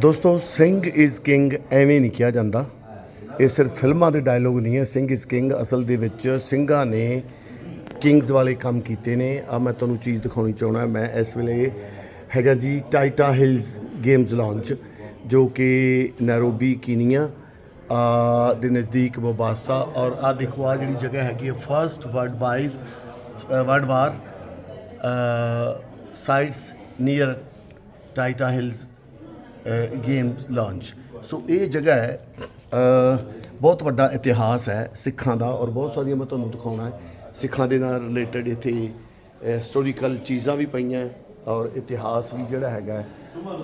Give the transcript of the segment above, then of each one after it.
ਦੋਸਤੋ, Singh is king ਐਵੇਂ ਨਹੀਂ ਕਿਹਾ ਜਾਂਦਾ। ਇਹ ਸਿਰਫ ਫਿਲਮਾਂ ਦੇ ਡਾਇਲੋਗ ਨਹੀਂ ਹੈ। ਸਿੰਘ ਇਜ਼ ਕਿੰਗ ਅਸਲ ਦੇ ਵਿੱਚ ਸਿੰਘਾਂ ਨੇ ਕਿੰਗਸ ਵਾਲੇ ਕੰਮ ਕੀਤੇ ਨੇ। ਆ ਮੈਂ ਤੁਹਾਨੂੰ ਚੀਜ਼ ਦਿਖਾਉਣੀ ਚਾਹਣਾ ਮੈਂ ਇਸ ਵੇਲੇ ਹੈਗਾ ਜੀ ਟਾਈਟਾ ਹਿਲਸ ਗੇਮਸ ਲਾਂਚ ਜੋ ਕਿ ਨੈਰੋਬੀ ਕੀਨੀਆ ਆ ਦੇ ਨਜ਼ਦੀਕ ਮੋਬਾਸਾ ਔਰ ਆ ਦੇਖੋ ਆ ਜਿਹੜੀ ਜਗ੍ਹਾ ਹੈਗੀ ਹੈ first world wide world war sites near Taita Hills game launch so ਇਹ ਜਗ੍ਹਾ ਹੈ ਬਹੁਤ ਵੱਡਾ ਇਤਿਹਾਸ ਹੈ ਸਿੱਖਾਂ ਦਾ ਔਰ ਬਹੁਤ ਸਾਰੀਆਂ ਮੈਂ ਤੁਹਾਨੂੰ ਦਿਖਾਉਣਾ ਹੈ। ਸਿੱਖਾਂ ਦੇ ਨਾਲ ਰਿਲੇਟਡ ਇੱਥੇ ਹਿਸਟੋਰੀਕਲ ਚੀਜ਼ਾਂ ਵੀ ਪਈਆਂ ਔਰ ਇਤਿਹਾਸ ਵੀ ਜਿਹੜਾ ਹੈਗਾ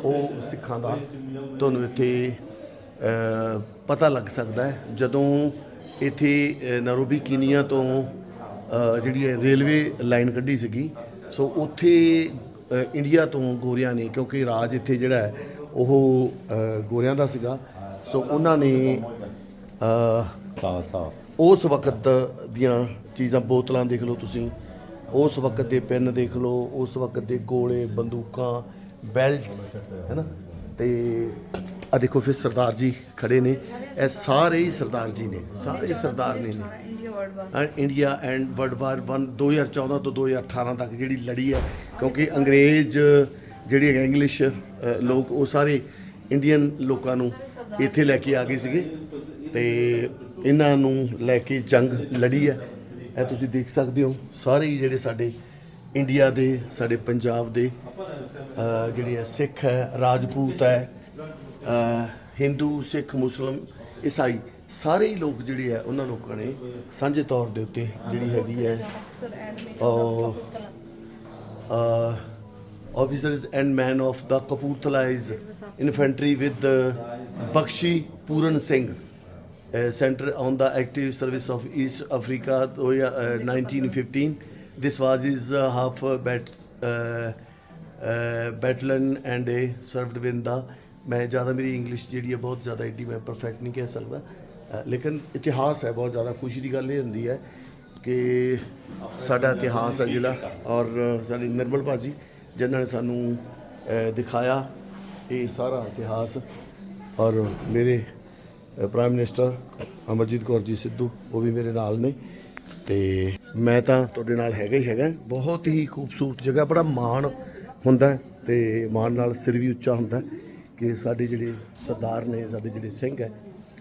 ਉਹ ਸਿੱਖਾਂ ਦਾ ਤੁਹਾਨੂੰ ਇੱਥੇ ਪਤਾ ਲੱਗ ਸਕਦਾ ਹੈ। ਜਦੋਂ ਇੱਥੇ ਨਰੋਬੀ ਨੈਰੋਬੀ ਕੀਨੀਆ ਤੋਂ ਜਿਹੜੀ ਹੈ ਰੇਲਵੇ ਲਾਈਨ ਕੱਢੀ ਸੀਗੀ ਸੋ ਉੱਥੇ ਇੰਡੀਆ ਤੋਂ ਗੋਰਿਆਂ ਨੇ, ਕਿਉਂਕਿ ਰਾਜ ਇੱਥੇ ਜਿਹੜਾ ਹੈ ਉਹ ਗੋਰਿਆਂ ਦਾ ਸੀਗਾ। ਸੋ ਉਹਨਾਂ ਨੇ ਅ, ਖਾਲਸਾ। ਉਸ ਵਕਤ ਦੀਆਂ ਚੀਜ਼ਾਂ ਬੋਤਲਾਂ ਦੇਖ ਲਓ ਤੁਸੀਂ। ਉਸ ਵਕਤ ਦੇ ਪੈਨ ਦੇਖ ਲਓ ਉਸ ਵਕਤ ਦੇ ਗੋਲੇ ਬੰਦੂਕਾਂ ਬੈਲਟਸ ਹੈਨਾ ਤੇ ਆ ਦੇਖੋ ਫਿਰ ਸਰਦਾਰ ਜੀ ਖੜੇ ਨੇ। ਇਹ ਸਾਰੇ ਹੀ ਸਰਦਾਰ ਜੀ ਨੇ ਸਾਰੇ ਸਰਦਾਰ ਨੇ। ਨੇ India world war and India and world war 1 2014 ਤੋਂ 2018 ਤੱਕ ਜਿਹੜੀ ਲੜੀ ਹੈ ਕਿਉਂਕਿ ਅੰਗਰੇਜ਼ ਜਿਹੜੀ ਹੈ ਇੰਗਲਿਸ਼ ਲੋਕ ਉਹ ਸਾਰੇ ਇੰਡੀਅਨ ਲੋਕਾਂ ਨੂੰ ਇੱਥੇ ਲੈ ਕੇ ਆ ਗਏ ਸੀਗੇ ਤੇ ਇਹਨਾਂ ਨੂੰ ਲੈ ਕੇ ਜੰਗ ਲੜੀ ਹੈ। ਇਹ ਤੁਸੀਂ ਦੇਖ ਸਕਦੇ ਹੋ ਸਾਰੇ ਜਿਹੜੇ ਸਾਡੇ ਇੰਡੀਆ ਦੇ ਸਾਡੇ ਪੰਜਾਬ ਦੇ ਜਿਹੜੇ ਹੈ ਸਿੱਖ ਹੈ ਰਾਜਪੂਤ ਹੈ ਹਿੰਦੂ ਸਿੱਖ ਮੁਸਲਮ ਈਸਾਈ ਸਾਰੇ ਹੀ ਲੋਕ ਜਿਹੜੇ ਆ ਉਹਨਾਂ ਲੋਕਾਂ ਨੇ ਸਾਂਝੇ ਤੌਰ ਦੇ ਉੱਤੇ ਜਿਹੜੀ ਹੈਗੀ ਹੈ ਅਫਸਰ ਐਂਡ ਮੇ ਉਹ officers and men of the Kapurthalas infantry with Bakshi Puran Singh centre on the active service of East Africa 1915 this was is half bat battalion and a served in the ਮੈਂ ਜ਼ਿਆਦਾ ਮੇਰੀ English ਜਿਹੜੀ ਹੈ ਬਹੁਤ ਜ਼ਿਆਦਾ ਏਡੀ ਮੈਂ perfect ਨਹੀਂ ਕਹਿ ਸਕਦਾ ਲੇਕਿਨ ਇਤਿਹਾਸ ਹੈ ਬਹੁਤ ਜ਼ਿਆਦਾ ਖੁਸ਼ੀ ਦੀ ਗੱਲ ਇਹ ਹੁੰਦੀ ਹੈ ਕਿ ਸਾਡਾ ਇਤਿਹਾਸ ਹੈ ਜਿਹੜਾ ਔਰ ਸਾਡੀ ਨਿਰਮਲ ਭਾਜੀ ਜਿਨ੍ਹਾਂ ਨੇ ਸਾਨੂੰ ਦਿਖਾਇਆ ਇਹ ਸਾਰਾ ਇਤਿਹਾਸ। ਔਰ ਮੇਰੇ ਪ੍ਰਾਈਮ ਮਿਨਿਸਟਰ ਅਮਰਜੀਤ ਕੌਰ ਜੀ ਸਿੱਧੂ, ਉਹ ਵੀ ਮੇਰੇ ਨਾਲ ਨੇ। ਤੇ ਮੈਂ ਤਾਂ ਤੁਹਾਡੇ ਨਾਲ ਹੈਗਾ ਹੀ ਹੈਗਾ। ਬਹੁਤ ਹੀ ਖੂਬਸੂਰਤ ਜਗ੍ਹਾ, ਬੜਾ ਮਾਣ ਹੁੰਦਾ ਹੈ ਤੇ ਮਾਣ ਨਾਲ ਸਿਰ ਵੀ ਉੱਚਾ ਹੁੰਦਾ ਕਿ ਸਾਡੇ ਜਿਹੜੇ ਸਰਦਾਰ ਨੇ, ਸਾਡੇ ਜਿਹੜੇ ਸਿੰਘ ਹੈ,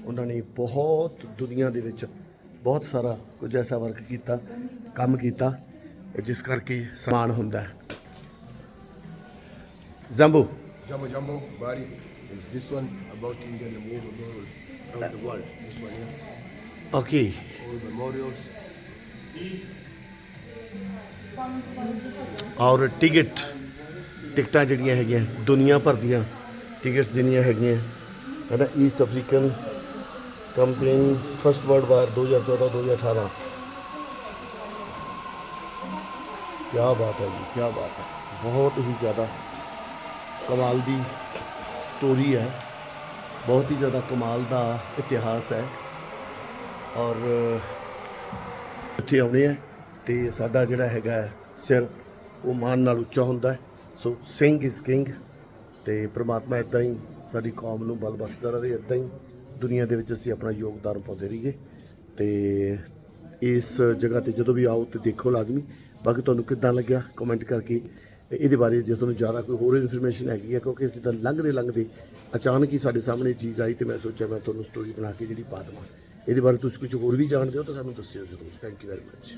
ਉਹਨਾਂ ਨੇ ਬਹੁਤ ਦੁਨੀਆ ਦੇ ਵਿੱਚ ਬਹੁਤ ਸਾਰਾ ਕੁਝ ਐਸਾ ਵਰਕ ਕੀਤਾ, ਕੰਮ ਕੀਤਾ, ਜਿਸ ਕਰਕੇ ਸਮਾਨ ਹੁੰਦਾ ਹੈ ਜ਼ੰਬੂ Jumbo Jumbo Bari is this one about Indian memorial around the world. This one here, okay all memorials. ਔਰ ਟਿਕਟ ਟਿਕਟਾਂ ਜਿਹੜੀਆਂ ਹੈਗੀਆਂ ਦੁਨੀਆ ਭਰ ਦੀਆਂ ਟਿਕਟਸ ਜਿਹੜੀਆਂ ਹੈਗੀਆਂ ਹੈ ਨਾ East African campaign first world war 2014 2018 ਕੀ ਬਾਤ ਹੈ ਜੀ ਕੀ ਬਾਤ ਹੈ ਬਹੁਤ ਹੀ ਜ਼ਿਆਦਾ ਕਮਾਲ ਦੀ ਸਟੋਰੀ ਹੈ। ਬਹੁਤ ਹੀ ਜ਼ਿਆਦਾ ਕਮਾਲ ਦਾ ਇਤਿਹਾਸ ਹੈ। ਔਰ ਇੱਥੇ ਆਉਣੇ ਆ ਤੇ ਸਾਡਾ ਜਿਹੜਾ ਹੈਗਾ ਸਿਰ, ਉਹ ਮਾਨ ਨਾਲ ਉੱਚਾ ਹੁੰਦਾ ਹੈ। ਸੋ ਸਿੰਘ ਇਜ਼ ਕਿੰਗ ਤੇ ਪ੍ਰਮਾਤਮਾ ਇਦਾਂ ਹੀ ਸਾਡੀ ਕੌਮ ਨੂੰ ਬਲ ਬਖਸ਼ਦਾ ਰਹੇ ਇਦਾਂ ਹੀ ਦੁਨੀਆ ਦੇ ਵਿੱਚ ਅਸੀਂ ਆਪਣਾ ਯੋਗਦਾਨ ਪਾਉਂਦੇ ਰਹੀਏ। ਤੇ ਇਸ ਜਗ੍ਹਾ ਤੇ ਜਦੋਂ ਵੀ ਆਓ ਤੇ ਦੇਖੋ ਲਾਜ਼ਮੀ। ਬਾਕੀ ਤੁਹਾਨੂੰ ਕਿੱਦਾਂ ਲੱਗਿਆ? ਕਮੈਂਟ ਕਰਕੇ ਇਹਦੇ ਬਾਰੇ ਜੇ ਤੁਹਾਨੂੰ ਜ਼ਿਆਦਾ ਕੋਈ ਹੋਰ ਇਨਫੋਰਮੇਸ਼ਨ ਹੈਗੀ ਹੈ ਕਿਉਂਕਿ ਅਸੀਂ ਤਾਂ ਲੰਘਦੇ ਲੰਘਦੇ ਅਚਾਨਕ ਹੀ ਸਾਡੇ ਸਾਹਮਣੇ ਇਹ ਚੀਜ਼ ਆਈ ਤੇ ਮੈਂ ਸੋਚਿਆ ਮੈਂ ਤੁਹਾਨੂੰ ਸਟੋਰੀ ਬਣਾ ਕੇ ਜਿਹੜੀ ਪਾ ਦੇਵਾਂ। ਇਹਦੇ ਬਾਰੇ ਤੁਸੀਂ ਕੁਝ ਹੋਰ ਵੀ ਜਾਣਦੇ ਹੋ ਤਾਂ ਸਾਨੂੰ ਦੱਸਿਓ ਜ਼ਰੂਰ। Thank you very much